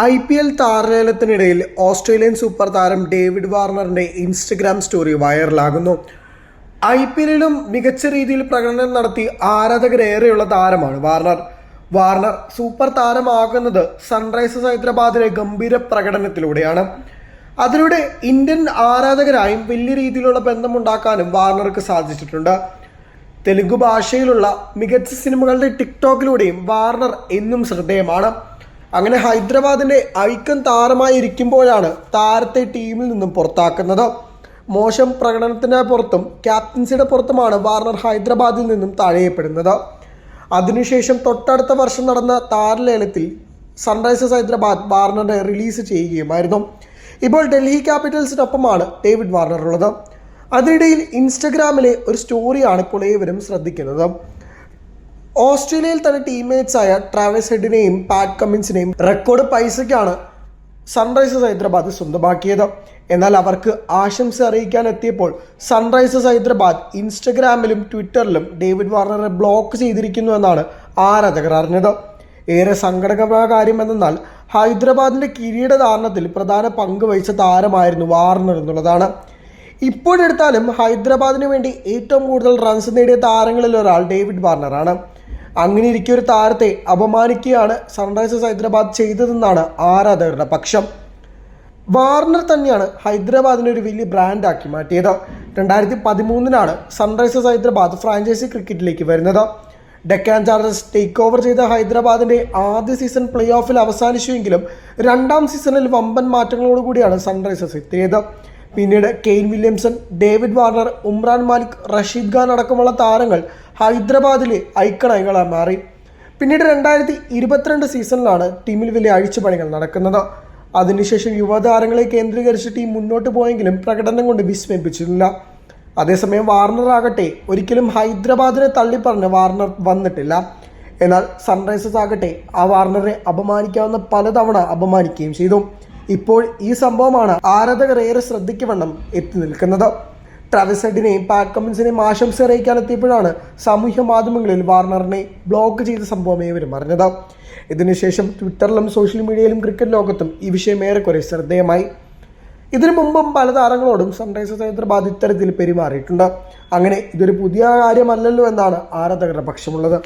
I P L താരലേലത്തിനിടയിൽ Australian super താരം David വാർണറിന്റെ ഇൻസ്റ്റഗ്രാം സ്റ്റോറി വൈറലാകുന്നു. ഐ പി എല്ലിലും മികച്ച രീതിയിൽ പ്രകടനം നടത്തി ആരാധകരേറെയുള്ള താരമാണ് വാർണർ. വാർണർ സൂപ്പർ താരമാകുന്നത് സൺറൈസേഴ്സ് ഹൈദരാബാദിലെ ഗംഭീര പ്രകടനത്തിലൂടെയാണ്. അതിലൂടെ ഇന്ത്യൻ ആരാധകരായും വലിയ രീതിയിലുള്ള ബന്ധമുണ്ടാക്കാനും വാർണർക്ക് സാധിച്ചിട്ടുണ്ട്. തെലുങ്ക് ഭാഷയിലുള്ള മികച്ച സിനിമകളുടെ ടിക്ടോക്കിലൂടെയും വാർണർ എന്നും ശ്രദ്ധേയമാണ്. അങ്ങനെ ഹൈദരാബാദിന്റെ താരമായി ഇരിക്കുമ്പോഴാണ് താരത്തെ ടീമിൽ നിന്നും പുറത്താക്കുന്നത്. മോശം പ്രകടനത്തിന് പുറത്തും ക്യാപ്റ്റൻസിയുടെ പുറത്തുമാണ് വാർണർ ഹൈദരാബാദിൽ നിന്നും തഴയപ്പെടുന്നത്. അതിനുശേഷം തൊട്ടടുത്ത വർഷം നടന്ന താരലേലത്തിൽ സൺറൈസേഴ്സ് ഹൈദരാബാദ് വാർണറെ റിലീസ് ചെയ്യുകയുമായിരുന്നു. ഇപ്പോൾ ഡൽഹി ക്യാപിറ്റൽസിനൊപ്പമാണ് ഡേവിഡ് വാർണർ ഉള്ളത്. അതിനിടയിൽ ഇൻസ്റ്റഗ്രാമിലെ ഒരു സ്റ്റോറിയാണ് ഇപ്പോൾ ഏവരും ശ്രദ്ധിക്കുന്നത്. ഓസ്ട്രേലിയയിൽ തന്നെ ടീംമേറ്റ്സ് ആയ ട്രാവൽസ് ഹെഡിനെയും പാറ്റ് കമ്മിൻസിനെയും റെക്കോർഡ് പൈസയ്ക്കാണ് സൺറൈസേഴ്സ് ഹൈദരാബാദ് സ്വന്തമാക്കിയത്. എന്നാൽ അവർക്ക് ആശംസ അറിയിക്കാൻ എത്തിയപ്പോൾ സൺറൈസേഴ്സ് ഹൈദരാബാദ് ഇൻസ്റ്റഗ്രാമിലും ട്വിറ്ററിലും ഡേവിഡ് വാർണറെ ബ്ലോക്ക് ചെയ്തിരിക്കുന്നു എന്നാണ് ആരാധകർ അറിഞ്ഞത്. ഏറെ സങ്കടകരമായ കാര്യം ഹൈദരാബാദിന്റെ കിരീടധാരണത്തിൽ പ്രധാന പങ്ക് വഹിച്ച താരമായിരുന്നു വാർണർ എന്നുള്ളതാണ്. ഇപ്പോഴെടുത്താലും ഹൈദരാബാദിന് വേണ്ടി ഏറ്റവും കൂടുതൽ റൺസ് നേടിയ താരങ്ങളിൽ ഒരാൾ ഡേവിഡ് വാർണറാണ് അങ്ങനെ ഇരിക്കെ ഒരു താരത്തെ അപമാനിക്കുകയാണ് സൺറൈസേഴ്സ് ഹൈദരാബാദ് ചെയ്തതെന്നാണ് ആരാധകരുടെ പക്ഷം. വാർണർ തന്നെയാണ് ഹൈദരാബാദിനെ ഒരു വലിയ ബ്രാൻഡാക്കി മാറ്റിയത്. രണ്ടായിരത്തി പതിമൂന്നിനാണ് സൺറൈസേഴ്സ് ഹൈദരാബാദ് ഫ്രാഞ്ചൈസി ക്രിക്കറ്റിലേക്ക് വരുന്നത്. ഡെക്കാൻ ചാർജസ് ടേക്ക് ഓവർ ചെയ്ത ഹൈദരാബാദിന്റെ ആദ്യ സീസൺ പ്ലേ ഓഫിൽ അവസാനിച്ചുവെങ്കിലും രണ്ടാം സീസണിൽ വമ്പൻ മാറ്റങ്ങളോടുകൂടിയാണ് സൺറൈസേഴ്സ് എത്തിയത്. പിന്നീട് Kane Williamson David Warner Umran Malik Rashid Khan അടക്കമുള്ള താരങ്ങൾ ഹൈദരാബാദിലെ ഐക്കണായികളായി മാറി. പിന്നീട് രണ്ടായിരത്തി ഇരുപത്തിരണ്ട് സീസണിലാണ് ടീമിൽ വലിയ അഴിച്ചുപണികൾ നടക്കുന്നത്. അതിനുശേഷം യുവതാരങ്ങളെ കേന്ദ്രീകരിച്ച് ടീം മുന്നോട്ട് പോയെങ്കിലും പ്രകടനം കൊണ്ട് വിസ്മയിപ്പിച്ചിട്ടില്ല. അതേസമയം വാർണർ ആകട്ടെ ഒരിക്കലും ഹൈദരാബാദിനെ തള്ളിപ്പറഞ്ഞ് വാർണർ വന്നിട്ടില്ല. എന്നാൽ സൺറൈസേഴ്സ് ആകട്ടെ ആ വാർണറെ അപമാനിക്കാവുന്ന പലതവണ അപമാനിക്കുകയും ചെയ്തു. ഇപ്പോൾ ഈ സംഭവമാണ് ആരാധകർ ഏറെ ശ്രദ്ധിക്കവണ്ണം എത്തി നിൽക്കുന്നത്. ട്രാവിസ് ഹെഡിനെയും പാറ്റ് കമ്മിൻസിനെയും ആശംസ അറിയിക്കാൻ എത്തിയപ്പോഴാണ് സാമൂഹ്യ മാധ്യമങ്ങളിൽ വാർണറിനെ ബ്ലോക്ക് ചെയ്ത സംഭവം ഏവരും അറിഞ്ഞത്. ഇതിനുശേഷം ട്വിറ്ററിലും സോഷ്യൽ മീഡിയയിലും ക്രിക്കറ്റ് ലോകത്തും ഈ വിഷയം ഏറെക്കുറെ ശ്രദ്ധേയമായി. ഇതിനു മുമ്പും പല താരങ്ങളോടും സൺറൈസേഴ്സ് ഹൈദരാബാദ് ഇത്തരത്തിൽ പെരുമാറിയിട്ടുണ്ട്. അങ്ങനെ ഇതൊരു പുതിയ കാര്യമല്ലല്ലോ എന്നാണ് ആരാധകരുടെ പക്ഷമുള്ളത്.